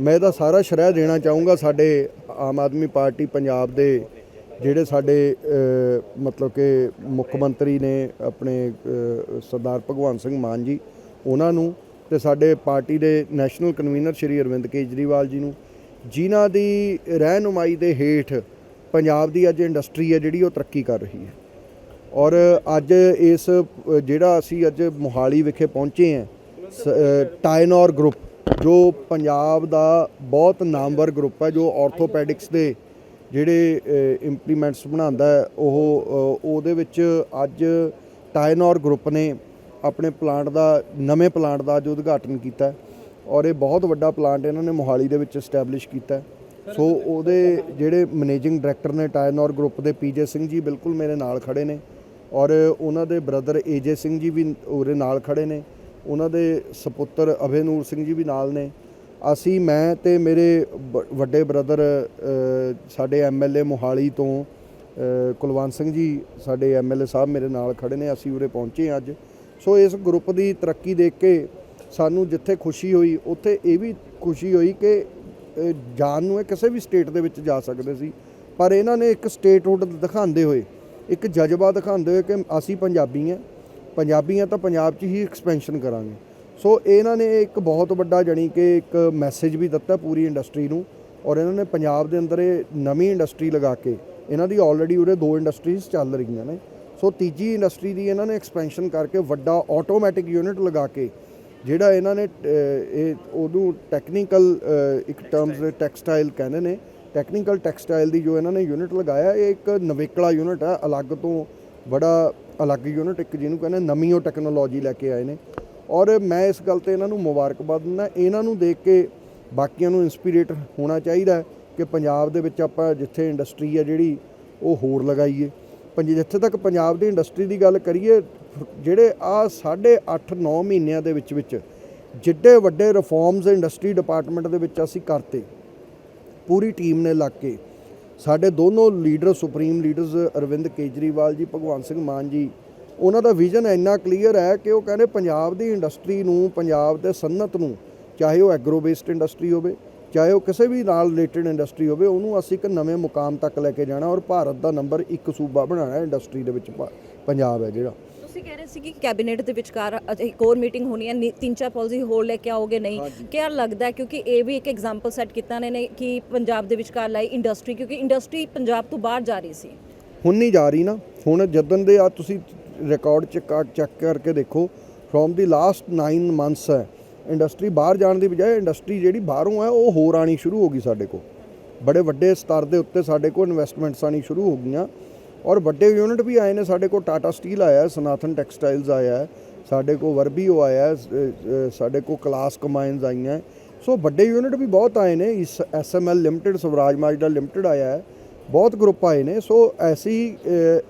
ਮੈਂ ਇਹਦਾ ਸਾਰਾ ਸ਼ਰਹਿ ਦੇਣਾ ਚਾਹੂੰਗਾ ਸਾਡੇ ਆਮ ਆਦਮੀ ਪਾਰਟੀ ਪੰਜਾਬ ਦੇ ਜਿਹੜੇ ਸਾਡੇ ਮਤਲਬ ਕਿ ਮੁੱਖ ਮੰਤਰੀ ਨੇ ਆਪਣੇ ਸਰਦਾਰ ਭਗਵੰਤ ਸਿੰਘ ਮਾਨ ਜੀ ਉਹਨਾਂ ਨੂੰ ਤੇ ਸਾਡੇ ਪਾਰਟੀ ਦੇ ਨੈਸ਼ਨਲ ਕਨਵੀਨਰ ਸ਼੍ਰੀ ਅਰਵਿੰਦ ਕੇਜਰੀਵਾਲ ਜੀ ਨੂੰ ਜਿਨ੍ਹਾਂ ਦੀ ਰਹਿਨੁਮਾਈ ਦੇ ਹੇਠ ਪੰਜਾਬ ਦੀ ਅੱਜ ਇੰਡਸਟਰੀ ਹੈ ਜਿਹੜੀ ਉਹ ਤਰੱਕੀ ਕਰ ਰਹੀ ਹੈ। ਔਰ ਅੱਜ ਇਸ ਜਿਹੜਾ ਅਸੀਂ ਅੱਜ ਮੋਹਾਲੀ ਵਿਖੇ ਪਹੁੰਚੇ ਹਾਂ ਸ- ਅ, ਟਾਈਨੋਰ ਗਰੁੱਪ ਜੋ ਪੰਜਾਬ ਦਾ ਬਹੁਤ ਨਾਮਵਰ ਗਰੁੱਪ ਹੈ, ਜੋ ਆਰਥੋਪੈਡਿਕਸ ਦੇ ਜਿਹੜੇ ਇੰਪਲੀਮੈਂਟਸ ਬਣਾਉਂਦਾ ਉਹ ਉਹਦੇ ਵਿੱਚ ਅੱਜ ਟਾਇਨੋਰ ਗਰੁੱਪ ਨੇ ਆਪਣੇ ਪਲਾਂਟ ਦਾ, ਨਵੇਂ ਪਲਾਂਟ ਦਾ ਅੱਜ ਉਦਘਾਟਨ ਕੀਤਾ ਔਰ ਇਹ ਬਹੁਤ ਵੱਡਾ ਪਲਾਂਟ ਇਹਨਾਂ ਨੇ ਮੋਹਾਲੀ ਦੇ ਵਿੱਚ ਐਸਟੈਬਲਿਸ਼ ਕੀਤਾ ਸੋ ਉਹਦੇ ਜਿਹੜੇ ਮੈਨੇਜਿੰਗ ਡਾਇਰੈਕਟਰ ਨੇ ਟਾਇਨੋਰ ਗਰੁੱਪ ਦੇ ਪੀਜੇ ਸਿੰਘ ਜੀ ਬਿਲਕੁਲ ਮੇਰੇ ਨਾਲ ਖੜੇ ਨੇ ਔਰ ਉਹਨਾਂ ਦੇ ਬ੍ਰਦਰ ਏਜੇ ਸਿੰਘ ਜੀ ਵੀ ਉਹਦੇ ਨਾਲ ਖੜੇ ਨੇ ਉਹਨਾਂ ਦੇ ਸੁਪੁੱਤਰ ਅਭੈਨੂਰ ਸਿੰਘ ਜੀ ਵੀ ਨਾਲ ਨੇ। ਅਸੀਂ ਮੈਂ ਤੇ ਮੇਰੇ ਬ- ਵੱਡੇ ਬ੍ਰਦਰ ਸਾਡੇ ਐਮਐਲਏ ਮੋਹਾਲੀ ਤੋਂ ਕੁਲਵੰਤ ਸਿੰਘ ਜੀ ਸਾਡੇ ਐਮਐਲਏ ਸਾਹਿਬ ਮੇਰੇ ਨਾਲ ਖੜੇ ਨੇ ਅਸੀਂ ਉਰੇ ਪਹੁੰਚੇ ਹਾਂ ਅੱਜ। ਸੋ ਇਸ ਗਰੁੱਪ ਦੀ ਤਰੱਕੀ ਦੇਖ ਕੇ ਸਾਨੂੰ ਜਿੱਥੇ ਖੁਸ਼ੀ ਹੋਈ ਉੱਥੇ ਇਹ ਵੀ ਖੁਸ਼ੀ ਹੋਈ ਕਿ ਅ, ਜਾਣ ਨੂੰ ਇਹ ਕਿਸੇ ਵੀ ਸਟੇਟ ਦੇ ਵਿੱਚ ਜਾ ਸਕਦੇ ਸੀ। ਪਰ ਇਹਨਾਂ ਨੇ ਇੱਕ ਸਟੇਟਹੁੱਡ ਦਿਖਾਉਂਦੇ ਹੋਏ ਇੱਕ ਜਜ਼ਬਾ ਦਿਖਾਉਂਦੇ ਹੋਏ ਕਿ ਅਸੀਂ ਪੰਜਾਬੀ ਹਾਂ। ਪੰਜਾਬੀ ਆ ਤਾਂ ਪੰਜਾਬ 'ਚ ਹੀ ਐਕਸਪੈਂਸ਼ਨ ਕਰਾਂਗੇ। ਸੋ ਇਹਨਾਂ ਨੇ ਇੱਕ ਬਹੁਤ ਵੱਡਾ ਜਾਣੀ ਕਿ ਇੱਕ ਮੈਸੇਜ ਵੀ ਦਿੱਤਾ ਪੂਰੀ ਇੰਡਸਟਰੀ ਨੂੰ ਔਰ ਇਹਨਾਂ ਨੇ ਪੰਜਾਬ ਦੇ ਅੰਦਰ ਇਹ ਨਵੀਂ ਇੰਡਸਟਰੀ ਲਗਾ ਕੇ ਇਹਨਾਂ ਦੀ ਆਲਰੇਡੀ ਉਰੇ ਦੋ ਇੰਡਸਟਰੀਜ਼ ਚੱਲ ਰਹੀਆਂ ਨੇ। ਸੋ ਤੀਜੀ ਇੰਡਸਟਰੀ ਦੀ ਇਹਨਾਂ ਨੇ ਐਕਸਪੈਂਸ਼ਨ ਕਰਕੇ ਵੱਡਾ ਆਟੋਮੈਟਿਕ ਯੂਨਿਟ ਲਗਾ ਕੇ ਜਿਹੜਾ ਇਹਨਾਂ ਨੇ ਇਹ ਉਹਨੂੰ ਟੈਕਨੀਕਲ ਇੱਕ ਟਰਮਸ ਦੇ ਟੈਕਸਟਾਈਲ ਕਹਿੰਦੇ ਨੇ। ਟੈਕਨੀਕਲ ਟੈਕਸਟਾਈਲ ਦੀ ਜੋ ਇਹਨਾਂ ਨੇ ਯੂਨਿਟ ਲਗਾਇਆ, ਇਹ ਇੱਕ ਨਵੇਕਲਾ ਯੂਨਿਟ ਹੈ ਅਲੱਗ ਤੋਂ ਬੜਾ ਅਲੱਗ ਯੂਨਿਟ ਇੱਕ ਜਿਹਨੂੰ ਕਹਿੰਦੇ ਨਵੀਂ ਉਹ ਟੈਕਨੋਲੋਜੀ ਲੈ ਕੇ ਆਏ ਨੇ। ਔਰ ਮੈਂ ਇਸ ਗੱਲ ਤੇ ਇਹਨਾਂ ਨੂੰ ਮੁਬਾਰਕਬਾਦ ਦਿੰਦਾ, ਇਹਨਾਂ ਨੂੰ ਦੇਖ ਕੇ ਬਾਕੀਆਂ ਨੂੰ ਇਨਸਪੀਰੇਟ ਹੋਣਾ ਚਾਹੀਦਾ ਕਿ ਪੰਜਾਬ ਦੇ ਵਿੱਚ ਆਪਾਂ ਜਿੱਥੇ ਇੰਡਸਟਰੀ ਹੈ ਜਿਹੜੀ, ਉਹ ਹੋਰ ਲਗਾਈਏ। ਪੰਜ ਜਿੱਥੇ ਤੱਕ ਪੰਜਾਬ ਦੀ ਇੰਡਸਟਰੀ ਦੀ ਗੱਲ ਕਰੀਏ, ਜਿਹੜੇ ਆ 8.5 9 ਮਹੀਨਿਆਂ ਦੇ ਵਿੱਚ ਵਿੱਚ ਜਿੱਡੇ ਵੱਡੇ ਰਿਫਾਰਮਸ ਇੰਡਸਟਰੀ ਡਿਪਾਰਟਮੈਂਟ ਦੇ ਵਿੱਚ ਅਸੀਂ ਕਰਤੇ। ਪੂਰੀ ਟੀਮ ਨੇ ਲੱਗ ਕੇ। ਸਾਡੇ ਦੋਨੋਂ leader, supreme leaders Arvind Kejriwal ji, Bhagwant Singh ਮਾਨ ਜੀ, ਉਹਨਾਂ ਦਾ ਵਿਜ਼ਨ ਇੰਨਾ ਕਲੀਅਰ ਹੈ ਕਿ ਉਹ ਕਹਿੰਦੇ ਪੰਜਾਬ ਦੀ ਇੰਡਸਟਰੀ ਨੂੰ, ਪੰਜਾਬ ਦੇ ਸਨਅਤ ਨੂੰ, ਚਾਹੇ ਉਹ ਐਗਰੋ ਬੇਸਡ ਇੰਡਸਟਰੀ ਹੋਵੇ, ਚਾਹੇ ਉਹ ਕਿਸੇ ਵੀ ਨਾਲ ਰਿਲੇਟਡ ਇੰਡਸਟਰੀ ਹੋਵੇ, ਉਹਨੂੰ ਅਸੀਂ ਇੱਕ ਨਵੇਂ ਮੁਕਾਮ ਤੱਕ ਲੈ ਕੇ ਜਾਣਾ ਔਰ ਭਾਰਤ ਦਾ ਨੰਬਰ 1 ਸੂਬਾ ਬਣਾਉਣਾ ਹੈ ਇੰਡਸਟਰੀ ਦੇ ਵਿੱਚ ਪ- ਪੰਜਾਬ ਹੈ ਜਿਹੜਾ। ਤੁਸੀਂ ਕਹਿ ਰਹੇ ਸੀ ਕਿ ਕੈਬਨਿਟ ਦੇ ਵਿਚਕਾਰ ਇੱਕ ਹੋਰ ਮੀਟਿੰਗ ਹੋਣੀ ਹੈ ਤਿੰਨ ਚਾਰ ਪਾਲਿਸੀ ਹੋਰ ਲੈ ਕੇ ਆਓਗੇ ਨਹੀਂ? ਕਿਆ ਲੱਗਦਾ ਕਿਉਂਕਿ ਇਹ ਵੀ ਇੱਕ ਐਗਜ਼ਾਮਪਲ ਸੈੱਟ ਕੀਤਾ ਨੇ ਨੇ ਕਿ ਪੰਜਾਬ ਦੇ ਵਿਚਕਾਰ ਲਾਈ ਇੰਡਸਟਰੀ ਕਿਉਂਕਿ ਇੰਡਸਟਰੀ ਪੰਜਾਬ ਤੋਂ ਬਾਹਰ ਜਾ ਰਹੀ ਸੀ। ਹੁਣ ਨਹੀਂ ਜਾ ਰਹੀ ਨਾ। ਹੁਣ ਜਦੋਂ ਦੇ ਆ ਤੁਸੀਂ ਰਿਕਾਰਡ ਚੈੱਕ ਚੈੱਕ ਕਰਕੇ ਦੇਖੋ ਫਰੋਮ ਦੀ ਲਾਸਟ 9 ਮੰਥਸ ਹੈ ਇੰਡਸਟਰੀ ਬਾਹਰ ਜਾਣ ਦੀ ਬਜਾਏ ਇੰਡਸਟਰੀ ਜਿਹੜੀ ਬਾਹਰੋਂ ਹੈ ਉਹ ਹੋਰ ਆਣੀ ਸ਼ੁਰੂ ਹੋ ਗਈ ਸਾਡੇ ਕੋਲ। ਬੜੇ ਵੱਡੇ ਸਤਰ ਦੇ ਉੱਤੇ ਸਾਡੇ ਕੋਲ ਇਨਵੈਸਟਮੈਂਟਸ ਆਣੀ ਸ਼ੁਰੂ ਹੋ ਗਈਆਂ। ਔਰ ਵੱਡੇ ਯੂਨਿਟ ਵੀ ਆਏ ਨੇ, ਸਾਡੇ ਕੋਲ ਟਾਟਾ ਸਟੀਲ ਆਇਆ ਹੈ ਸਨਾਤਨ ਟੈਕਸਟਾਈਲਸ ਆਇਆ ਹੈ ਸਾਡੇ ਕੋਲ ਵਰਬੀਓ ਆਇਆ ਹੈ ਸਾਡੇ ਕੋਲ ਕਲਾਸ ਕਮਾਈਨਸ ਆਈਆਂ। ਸੋ ਵੱਡੇ ਯੂਨਿਟ ਵੀ ਬਹੁਤ ਆਏ ਨੇ, ਇਸ SML limited Swaraj Mazda limited ਆਇਆ ਹੈ, ਬਹੁਤ ਗਰੁੱਪ ਆਏ ਨੇ। ਸੋ ਐਸੀ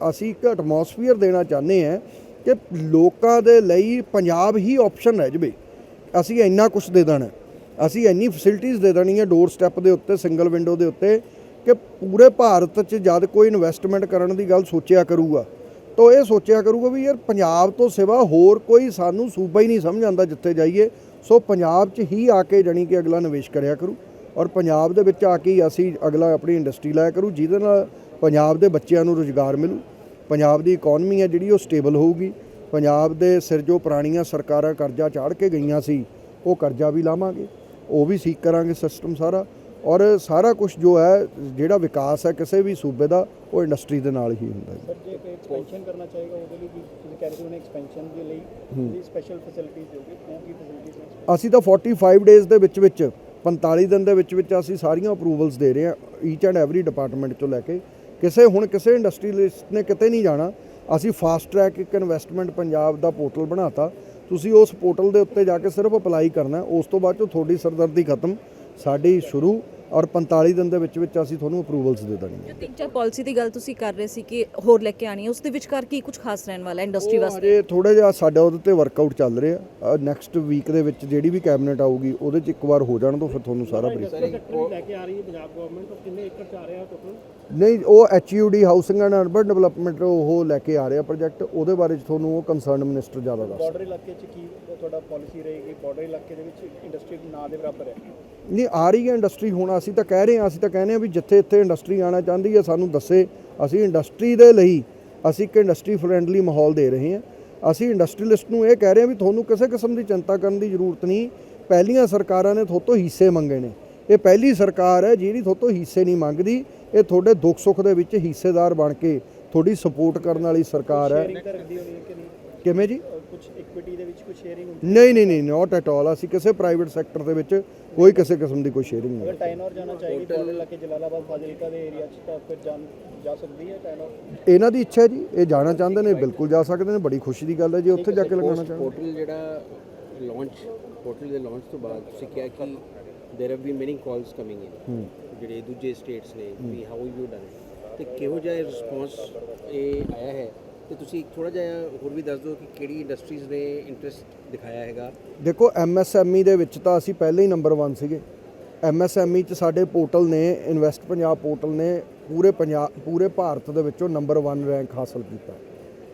ਅਸੀਂ ਇੱਕ ਐਟਮੋਸਫੀਅਰ ਦੇਣਾ ਚਾਹੁੰਦੇ ਹਾਂ ਕਿ ਲੋਕਾਂ ਦੇ ਲਈ ਪੰਜਾਬ ਹੀ ਆਪਸ਼ਨ ਰਹਿ ਜਵੇ। ਅਸੀਂ ਇੰਨਾ ਕੁਝ ਦੇ ਦੇਣਾ ਅਸੀਂ ਇੰਨੀ ਫੈਸਿਲਿਟੀਆਂ ਦੇ ਦੇਣੀ ਹੈ ਡੋਰ ਸਟੈਪ ਦੇ ਉੱਤੇ ਸਿੰਗਲ ਵਿੰਡੋ ਦੇ ਉੱਤੇ। ਕਿ ਪੂਰੇ ਭਾਰਤ 'ਚ ਜਦ ਕੋਈ ਇਨਵੈਸਟਮੈਂਟ ਕਰਨ ਦੀ ਗੱਲ ਸੋਚਿਆ ਕਰੂਗਾ, ਤਾਂ ਇਹ ਸੋਚਿਆ ਕਰੂਗਾ ਵੀ ਯਾਰ ਪੰਜਾਬ ਤੋਂ ਸਿਵਾ ਹੋਰ ਕੋਈ ਸਾਨੂੰ ਸੂਬਾ ਹੀ ਨਹੀਂ ਸਮਝ ਆਉਂਦਾ ਜਿੱਥੇ ਜਾਈਏ। ਸੋ ਪੰਜਾਬ 'ਚ ਹੀ ਆ ਕੇ ਜਾਣੀ ਕਿ ਅਗਲਾ ਨਿਵੇਸ਼ ਕਰਿਆ ਕਰੂ ਔਰ ਪੰਜਾਬ ਦੇ ਵਿੱਚ ਆ ਕੇ ਹੀ ਅਸੀਂ ਅਗਲਾ ਆਪਣੀ ਇੰਡਸਟਰੀ ਲਾਇਆ ਕਰੂ, ਜਿਹਦੇ ਨਾਲ ਪੰਜਾਬ ਦੇ ਬੱਚਿਆਂ ਨੂੰ ਰੁਜ਼ਗਾਰ ਮਿਲੂ। ਪੰਜਾਬ ਦੀ ਇਕਨੋਮੀ ਹੈ ਜਿਹੜੀ ਉਹ ਸਟੇਬਲ ਹੋਊਗੀ। ਪੰਜਾਬ ਦੇ ਸਿਰ ਜੋ ਪੁਰਾਣੀਆਂ ਸਰਕਾਰਾਂ ਕਰਜ਼ਾ ਚਾੜ ਕੇ ਗਈਆਂ ਸੀ, ਉਹ ਕਰਜ਼ਾ ਵੀ ਲਾਵਾਂਗੇ। ਉਹ ਵੀ ਠੀਕ ਕਰਾਂਗੇ ਸਿਸਟਮ ਸਾਰਾ। ਔਰ ਸਾਰਾ ਕੁਝ ਜੋ ਹੈ ਜਿਹੜਾ ਵਿਕਾਸ ਹੈ ਕਿਸੇ ਵੀ ਸੂਬੇ ਦਾ ਉਹ ਇੰਡਸਟਰੀ ਦੇ ਨਾਲ ਹੀ ਹੁੰਦਾ ਹੈ ਸਰ ਜੇ ਕੋਈ ਐਕਸਪੈਂਸ਼ਨ ਕਰਨਾ ਚਾਹੇਗਾ ਉਹਦੇ ਲਈ ਵੀ ਤੁਸੀਂ ਕਹਿ ਰਹੇ ਸੀ ਉਹਨੇ ਐਕਸਪੈਂਸ਼ਨ ਦੇ ਲਈ ਜਿਹੜੀ ਸਪੈਸ਼ਲ ਫੈਸਿਲਿਟੀਜ਼ ਦਿਓਗੇ ਉਹ ਕੀ ਫੈਸਿਲਿਟੀਜ਼ ਨੇ? ਅਸੀਂ ਤਾਂ 45 ਡੇਜ਼ ਦੇ ਵਿੱਚ ਵਿੱਚ 45 ਦਿਨ ਦੇ ਵਿੱਚ ਵਿੱਚ ਅਸੀਂ ਸਾਰੀਆਂ ਅਪਰੂਵਲਸ ਦੇ ਰਹੇ ਹਾਂ ਈਚ ਐਂਡ ਐਵਰੀ ਡਿਪਾਰਟਮੈਂਟ ਤੋਂ ਲੈ ਕੇ। ਕਿਸੇ ਹੁਣ ਕਿਸੇ ਇੰਡਸਟਰੀਲਿਸਟ ਨੇ ਕਿਤੇ ਨਹੀਂ ਜਾਣਾ ਅਸੀਂ ਫਾਸਟ ਟਰੈਕ ਇੱਕ ਇਨਵੈਸਟਮੈਂਟ ਪੰਜਾਬ ਦਾ ਪੋਰਟਲ ਬਣਾਤਾ। ਤੁਸੀਂ ਉਸ ਪੋਰਟਲ ਦੇ ਉੱਤੇ ਜਾ ਕੇ ਸਿਰਫ ਅਪਲਾਈ ਕਰਨਾ। ਉਸ ਤੋਂ ਬਾਅਦ ਚੋਂ ਤੁਹਾਡੀ ਸਰਦਰਦੀ ਖਤਮ। ਸਾਡੀ ਸ਼ੁਰੂ ਔਰ 45 ਦਿਨ ਦੇ ਵਿੱਚ ਵਿੱਚ ਅਸੀਂ ਤੁਹਾਨੂੰ ਅਪਰੂਵਲਸ ਦੇ ਦੇਣੀ ਹੈ ਜੋ ਤਿੰਨ ਚਾਰ ਪਾਲਿਸੀ ਦੀ ਗੱਲ ਤੁਸੀਂ ਕਰ ਰਹੇ ਸੀ ਕਿ ਹੋਰ ਲੈ ਕੇ ਆਣੀ ਹੈ ਉਸ ਦੇ ਵਿਚਕਾਰ ਕੀ ਕੁਝ ਖਾਸ ਰਹਿਣ ਵਾਲਾ ਹੈ ਇੰਡਸਟਰੀ ਵਾਸਤੇ? ਅਜੇ ਥੋੜਾ ਜਿਹਾ ਸਾਡਾ ਉਹਦੇ ਤੇ ਵਰਕਆਊਟ ਚੱਲ ਰਿਹਾ। ਨੈਕਸਟ ਵੀਕ ਦੇ ਵਿੱਚ ਜਿਹੜੀ ਵੀ ਕੈਬਨਿਟ ਆਊਗੀ ਉਹਦੇ 'ਚ ਇੱਕ ਵਾਰ ਹੋ ਜਾਣ ਤੋਂ ਫਿਰ ਤੁਹਾਨੂੰ ਸਾਰਾ ਬਰੀਫ ਲੈ ਕੇ ਆ ਰਹੀ ਹੈ ਪੰਜਾਬ ਗਵਰਨਮੈਂਟ ਉਹ ਕਿੰਨੇ ਏਕੜ ਚ ਆ ਰਿਹਾ ਟੋਟਲ ਨਹੀਂ ਉਹ HUD housing and urban development ਉਹ ਲੈ ਕੇ ਆ ਰਿਹਾ ਪ੍ਰੋਜੈਕਟ ਉਹਦੇ ਬਾਰੇ 'ਚ ਤੁਹਾਨੂੰ ਉਹ ਕੰਸਰਨ ਮਿਨਿਸਟਰ ਜ਼ਿਆਦਾ ਦੱਸ ਬਾਰਡਰ ਇਲਾਕੇ ਚ ਕੀ ਤੁਹਾਡਾ ਪਾਲਿਸੀ ਰਹੇਗੀ? ਬਾਰਡਰ ਇਲਾਕੇ ਦੇ ਵਿੱਚ ਇੰਡਸਟਰੀ ਨਾ ਦੇ ਬਰਾਬਰ ਹੈ। ਨਹੀਂ ਆ ਰਹੀ ਹੈ ਇੰਡਸਟਰੀ ਹੁਣ ਅਸੀਂ ਤਾਂ ਕਹਿ ਰਹੇ ਹਾਂ ਅਸੀਂ ਤਾਂ ਕਹਿੰਦੇ ਹਾਂ ਵੀ ਜਿੱਥੇ ਇੱਥੇ ਇੰਡਸਟਰੀ ਆਣਾ ਚਾਹੁੰਦੀ ਹੈ ਸਾਨੂੰ ਦੱਸੇ। ਅਸੀਂ ਇੰਡਸਟਰੀ ਦੇ ਲਈ ਅਸੀਂ ਇੱਕ ਇੰਡਸਟਰੀ ਫਰੈਂਡਲੀ ਮਾਹੌਲ ਦੇ ਰਹੇ ਹਾਂ। ਅਸੀਂ ਇੰਡਸਟਰੀਲਿਸਟ ਨੂੰ ਇਹ ਕਹਿ ਰਹੇ ਹਾਂ ਵੀ ਤੁਹਾਨੂੰ ਕਿਸੇ ਕਿਸਮ ਦੀ ਚਿੰਤਾ ਕਰਨ ਦੀ ਜ਼ਰੂਰਤ ਨਹੀਂ। ਪਹਿਲੀਆਂ ਸਰਕਾਰਾਂ ਨੇ ਤੁਹਾਤੋਂ ਹਿੱਸੇ ਮੰਗੇ ਨੇ। ਇਹ ਪਹਿਲੀ ਸਰਕਾਰ ਹੈ ਜਿਹੜੀ ਤੁਹਾਤੋਂ ਹਿੱਸੇ ਨਹੀਂ ਮੰਗਦੀ। ਇਹ ਤੁਹਾਡੇ ਦੁੱਖ ਸੁੱਖ ਦੇ ਵਿੱਚ ਹਿੱਸੇਦਾਰ ਬਣ ਕੇ ਤੁਹਾਡੀ ਸਪੋਰਟ ਕਰਨ ਵਾਲੀ ਸਰਕਾਰ ਹੈ। ਕਿਵੇਂ ਜੀ? ਨਹੀਂ ਨਹੀਂ ਨਹੀਂ ਨਾਟ ਐਟ ਆਲ ਅਸੀਂ ਕਿਸੇ ਪ੍ਰਾਈਵੇਟ ਸੈਕਟਰ ਦੇ ਵਿੱਚ ਕੋਈ ਕਿਸੇ ਕਿਸਮ ਦੀ ਕੋਈ ਸ਼ੇਅਰਿੰਗ ਨਹੀਂ ਇਹਨਾਂ ਦੀ ਇੱਛਾ ਜੀ ਇਹ ਜਾਣਾ ਚਾਹੁੰਦੇ ਨੇ ਬਿਲਕੁਲ ਜਾ ਸਕਦੇ ਨੇ ਬੜੀ ਖੁਸ਼ੀ ਦੀ ਗੱਲ ਹੈ ਜੀ ਉੱਥੇ ਜਾ ਕੇ ਲਗਾਉਣਾ ਚਾਹੁੰਦੇ ਪੋਰਟਲ ਜਿਹੜਾ ਲਾਂਚ ਪੋਰਟਲ ਦੇ ਲਾਂਚ ਤੋਂ ਬਾਅਦ ਤੁਸੀਂ ਕਿ there have been many calls coming in. ਜਿਹੜੇ ਦੂਜੇ ਸਟੇਟਸ ਨੇ ਵੀ ਹਾਊ ਯੂ ਡਨ ਤੇ ਕਿਹੋ ਜਿਹਾ ਰਿਸਪੌਂਸ ਇਹ ਆਇਆ ਹੈ? ਤੇ ਤੁਸੀਂ ਥੋੜਾ ਜਿਹਾ ਹੋਰ ਵੀ ਦੱਸ ਦਿਓ ਕਿ ਕਿਹੜੀ ਇੰਡਸਟਰੀਜ਼ ਨੇ ਇੰਟਰਸਟ ਦਿਖਾਇਆ ਹੈਗਾ? ਦੇਖੋ ਐਮਐਸਐਮਈ ਦੇ ਵਿੱਚ ਤਾਂ ਅਸੀਂ ਪਹਿਲੇ ਹੀ ਨੰਬਰ 1 ਸੀਗੇ। ਐਮਐਸਐਮਈ ਚ ਸਾਡੇ ਪੋਰਟਲ ਨੇ ਇਨਵੈਸਟ ਪੰਜਾਬ ਪੋਰਟਲ ਨੇ ਪੂਰੇ ਪੰਜਾਬ ਪੂਰੇ ਭਾਰਤ ਦੇ ਵਿੱਚੋਂ ਨੰਬਰ 1 ਰੈਂਕ ਹਾਸਲ ਕੀਤਾ।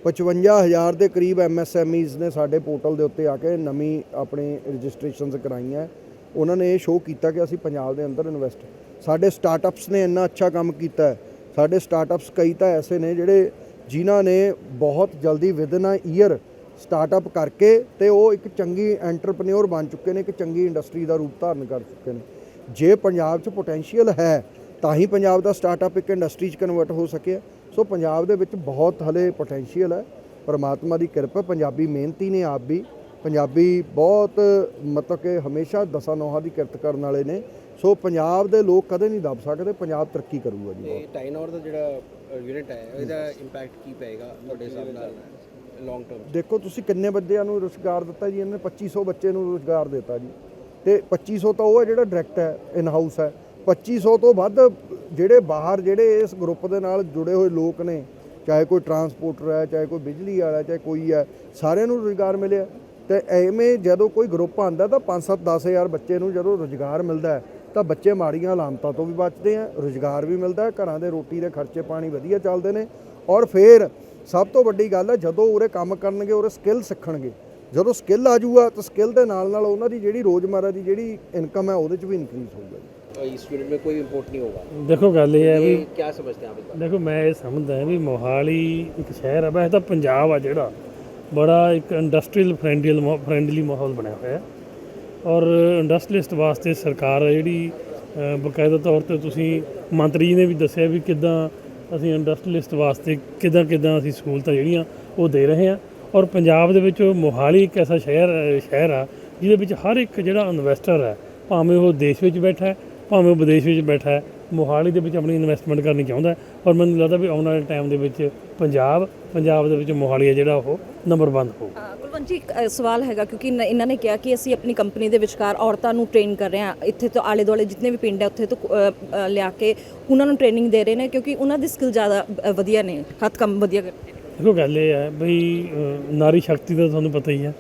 55000 ਦੇ ਕਰੀਬ ਐਮਐਸਐਮਈਜ਼ ਨੇ ਸਾਡੇ ਪੋਰਟਲ ਦੇ ਉੱਤੇ ਆ ਕੇ ਨਵੀਂ ਆਪਣੀ ਰਜਿਸਟ੍ਰੇਸ਼ਨਸ ਕਰਾਈਆਂ। ਉਹਨਾਂ ਨੇ ਇਹ ਸ਼ੋਅ ਕੀਤਾ ਕਿ ਅਸੀਂ ਪੰਜਾਬ ਦੇ ਅੰਦਰ ਇਨਵੈਸਟ ਸਾਡੇ ਸਟਾਰਟਅਪਸ ਨੇ ਇੰਨਾ ਅੱਛਾ ਕੰਮ ਕੀਤਾ ਹੈ। ਸਾਡੇ ਸਟਾਰਟਅਪਸ ਕਈ ਤਾਂ ਐਸੇ ਨੇ ਜਿਹੜੇ ਜਿਨ੍ਹਾਂ ਨੇ ਬਹੁਤ ਜਲਦੀ ਵਿਦਨ ਅ ਈਅਰ ਸਟਾਰਟਅਪ ਕਰਕੇ ਤੇ ਉਹ ਇੱਕ ਚੰਗੀ ਐਂਟਰਪ੍ਰੈਨਿਓਰ ਬਣ ਚੁੱਕੇ ਨੇ, ਇੱਕ ਚੰਗੀ ਇੰਡਸਟਰੀ ਦਾ ਰੂਪ ਧਾਰਨ ਕਰ ਚੁੱਕੇ ਨੇ। ਜੇ ਪੰਜਾਬ 'ਚ ਪੋਟੈਂਸ਼ੀਅਲ ਹੈ, ਤਾਂ ਹੀ ਪੰਜਾਬ ਦਾ ਸਟਾਰਟਅਪ ਇੱਕ ਇੰਡਸਟਰੀ 'ਚ ਕਨਵਰਟ ਹੋ ਸਕਿਆ ਸੋ ਪੰਜਾਬ ਦੇ ਵਿੱਚ ਬਹੁਤ ਹਲੇ ਪੋਟੈਂਸ਼ੀਅਲ ਹੈ। ਪਰਮਾਤਮਾ ਦੀ ਕਿਰਪਾ, ਪੰਜਾਬੀ ਮਿਹਨਤੀ ਨੇ ਆਪ ਵੀ। ਪੰਜਾਬੀ ਬਹੁਤ ਮਤਲਬ ਕਿ ਹਮੇਸ਼ਾ ਦਸਾਂ ਨੌਹਾਂ ਦੀ ਕਿਰਤ ਕਰਨ ਵਾਲੇ ਨੇ। ਸੋ ਪੰਜਾਬ ਦੇ ਲੋਕ ਕਦੇ ਨਹੀਂ ਦਬ ਸਕਦੇ ਪੰਜਾਬ ਤਰੱਕੀ ਕਰੂਗਾ ਜੀ ਤੇ ਟਾਈਨੌਰ ਦਾ ਜਿਹੜਾ ਯੂਨਿਟ ਹੈ ਇਹਦਾ ਇੰਪੈਕਟ ਕੀ ਪਏਗਾ ਤੁਹਾਡੇ ਹਿਸਾਬ ਨਾਲ ਲੌਂਗ ਟਰਮ ਦੇਖੋ ਤੁਸੀਂ ਕਿੰਨੇ ਬੱਚਿਆਂ ਨੂੰ ਰੁਜ਼ਗਾਰ ਦਿੱਤਾ ਜੀ? ਇਹਨੇ 2500 ਬੱਚੇ ਨੂੰ ਰੁਜ਼ਗਾਰ ਦਿੱਤਾ ਜੀ। ਤੇ 2500 ਤਾਂ ਉਹ ਹੈ ਜਿਹੜਾ ਡਾਇਰੈਕਟ ਹੈ ਇਨ ਹਾਊਸ ਹੈ 2500 ਤੋਂ ਵੱਧ ਜਿਹੜੇ ਬਾਹਰ ਜਿਹੜੇ ਇਸ ਗਰੁੱਪ ਦੇ ਨਾਲ ਜੁੜੇ ਹੋਏ ਲੋਕ ਨੇ ਚਾਹੇ ਕੋਈ ਟਰਾਂਸਪੋਰਟਰ ਹੈ ਚਾਹੇ ਕੋਈ ਬਿਜਲੀ ਵਾਲਾ ਚਾਹੇ ਕੋਈ ਹੈ ਸਾਰਿਆਂ ਨੂੰ ਰੁਜ਼ਗਾਰ ਮਿਲਿਆ। ਤੇ ਐਵੇਂ ਜਦੋਂ ਕੋਈ ਗਰੁੱਪ ਆਂਦਾ ਤਾਂ 5-7 10000 ਬੱਚੇ ਨੂੰ ਜਦੋਂ ਰੁਜ਼ਗਾਰ ਮਿਲਦਾ ਤਾਂ ਬੱਚੇ ਮਾੜੀਆਂ ਲਾਮਤਾਂ ਤੋਂ ਵੀ ਬਚਦੇ ਆ ਰੁਜ਼ਗਾਰ ਵੀ ਮਿਲਦਾ ਘਰਾਂ ਦੇ ਰੋਟੀ ਦੇ ਖਰਚੇ ਪਾਣੀ ਵਧੀਆ ਚੱਲਦੇ ਨੇ ਔਰ ਫਿਰ ਸਭ ਤੋਂ ਵੱਡੀ ਗੱਲ ਹੈ ਜਦੋਂ ਉਰੇ ਕੰਮ ਕਰਨਗੇ ਉਰੇ ਸਕਿੱਲ ਸਿੱਖਣਗੇ। ਜਦੋਂ ਸਕਿੱਲ ਆ ਜੂਗਾ ਤਾਂ ਸਕਿੱਲ ਦੇ ਨਾਲ ਨਾਲ ਉਹਨਾਂ ਦੀ ਜਿਹੜੀ ਰੋਜ਼ਮਰਾ ਦੀ ਜਿਹੜੀ ਇਨਕਮ ਹੈ ਉਹਦੇ ਚ ਵੀ ਇਨਕਰੀਜ਼ ਹੋਊਗਾ इस फील्ड में कोई इम्पोर्ट नहीं होगा देखो गल ये है भी क्या समझते हैं ਆ देखो मैं ये समझदा है भी मोहाली एक शहर है वैसे तो पंजाब आ जोड़ा बड़ा एक इंडस्ट्रियल फ्रेंडली फ्रेंडली माहौल ਬਣਿਆ ਹੋਇਆ। ਹੈ ਔਰ ਇੰਡਸਟਰੀਲਿਸਟ ਵਾਸਤੇ ਸਰਕਾਰ ਹੈ ਜਿਹੜੀ ਅ, ਬਕਾਇਦਾ ਤੌਰ ਤੇ ਤੁਸੀਂ ਮੰਤਰੀ ਜੀ ਨੇ ਵੀ ਦੱਸਿਆ ਵੀ ਕਿੱਦਾਂ ਅਸੀਂ ਇੰਡਸਟਰੀਲਿਸਟ ਵਾਸਤੇ ਕਿੱਦਾਂ ਕਿੱਦਾਂ ਅਸੀਂ ਸਹੂਲਤਾਂ ਜਿਹੜੀਆਂ ਉਹ ਦੇ ਰਹੇ ਹਾਂ। ਔਰ ਪੰਜਾਬ ਦੇ ਵਿੱਚ ਮੋਹਾਲੀ ਇੱਕ ਐਸਾ ਸ਼ਹਿਰ ਸ਼ਹਿਰ ਆ ਜਿਹਦੇ ਵਿੱਚ ਹਰ ਇੱਕ ਜਿਹੜਾ ਇਨਵੈਸਟਰ ਹੈ ਭਾਵੇਂ ਉਹ ਦੇਸ਼ ਵਿੱਚ ਬੈਠਾ ਹੈ ਭਾਵੇਂ ਉਹ ਵਿਦੇਸ਼ ਵਿੱਚ ਬੈਠਾ ਹੈ ਮੋਹਾਲੀ ਦੇ ਵਿੱਚ ਆਪਣੀ ਇਨਵੈਸਟਮੈਂਟ ਕਰਨੀ ਚਾਹੁੰਦਾ ਔਰ ਮੈਨੂੰ ਲੱਗਦਾ ਵੀ ਆਉਣ ਵਾਲੇ ਟਾਈਮ ਦੇ ਵਿੱਚ ਪੰਜਾਬ ਪੰਜਾਬ ਦੇ ਵਿੱਚ ਮੋਹਾਲੀ ਹੈ ਜਿਹੜਾ ਉਹ ਨੰਬਰ 1 ਹੋਊ। ਅ, ਕੁਲਵੰਤ ਜੀ ਇੱਕ, ਅ, ਸਵਾਲ ਹੈਗਾ ਕਿਉਂਕਿ ਇਨ- ਇਹਨਾਂ ਨੇ ਕਿਹਾ ਕਿ ਅਸੀਂ ਆਪਣੀ ਕੰਪਨੀ ਦੇ ਵਿਚਕਾਰ ਔਰਤਾਂ ਨੂੰ ਟ੍ਰੇਨ ਕਰ ਰਹੇ ਹਾਂ। ਇੱਥੇ ਤੋਂ ਆਲੇ ਦੁਆਲੇ ਜਿੰਨੇ ਵੀ ਪਿੰਡ ਹੈ ਉੱਥੇ ਤੋਂ ਅ, ਅ, ਲਿਆ ਕੇ ਉਹਨਾਂ ਨੂੰ ਟ੍ਰੇਨਿੰਗ ਦੇ ਰਹੇ ਨੇ ਕਿਉਂਕਿ ਉਹਨਾਂ ਦੀ ਸਕਿੱਲ ਜ਼ਿਆਦਾ ਅ, ਵਧੀਆ ਨੇ ਹੱਥ ਕੰਮ ਵਧੀਆ ਕਰਦੇ ਨੇ। ਦੇਖੋ ਗੱਲ ਇਹ ਹੈ ਬਈ ਅ, ਨਾਰੀ ਸ਼ਕਤੀ ਦਾ ਤੁਹਾਨੂੰ ਪਤਾ ਹੀ ਹੈ।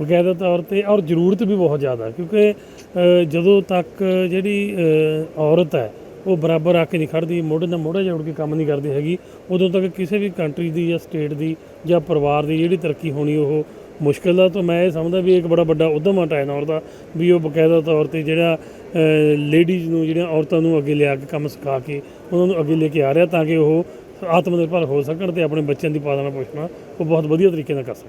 ਬਕਾਇਦਾ ਤੌਰ ਤੇ ਔਰ ਜ਼ਰੂਰਤ ਵੀ ਬਹੁਤ ਜ਼ਿਆਦਾ ਕਿਉਂਕਿ ਅ, ਜਦੋਂ ਤੱਕ ਜਿਹੜੀ ਅ, ਔਰਤ ਹੈ ਉਹ ਬਰਾਬਰ ਆ ਕੇ ਨਹੀਂ ਖੜਦੀ, ਮੋਢੇ ਨਾਲ ਮੋਢਾ ਜੋੜ ਕੇ ਕੰਮ ਨਹੀਂ ਕਰਦੀ ਹੈਗੀ। ਉਦੋਂ ਤੱਕ ਕਿਸੇ ਵੀ ਕੰਟਰੀ ਦੀ ਜਾਂ ਸਟੇਟ ਦੀ ਜਾਂ ਪਰਿਵਾਰ ਦੀ ਜਿਹੜੀ ਤਰੱਕੀ ਹੋਣੀ ਉਹ ਮੁਸ਼ਕਿਲ ਆ। ਤਾਂ ਮੈਂ ਇਹ ਸਮਝਦਾ ਵੀ ਇੱਕ ਬੜਾ ਵੱਡਾ ਉਦਮ ਆ ਟਾਈਨੌਰ ਦਾ ਵੀ ਉਹ ਬਕਾਇਦਾ ਤੌਰ ਤੇ ਜਿਹੜਾ ਲੇਡੀਜ਼ ਨੂੰ, ਜਿਹੜੀਆਂ ਔਰਤਾਂ ਨੂੰ ਅੱਗੇ ਲਿਆ ਕੇ ਕੰਮ ਸਿਖਾ ਕੇ ਉਹਨਾਂ ਨੂੰ ਅੱਗੇ ਲੈ ਕੇ ਆ ਰਿਹਾ ਤਾਂ ਕਿ ਉਹ ਆਤਮ ਨਿਰਭਰ ਹੋ ਸਕਣ ਤੇ ਆਪਣੇ ਬੱਚਿਆਂ ਦੀ ਪਾਲਣਾ ਪੋਸ਼ਣਾ ਉਹ ਬਹੁਤ ਵਧੀਆ ਤਰੀਕੇ ਨਾਲ ਕਰ ਸਕਣ।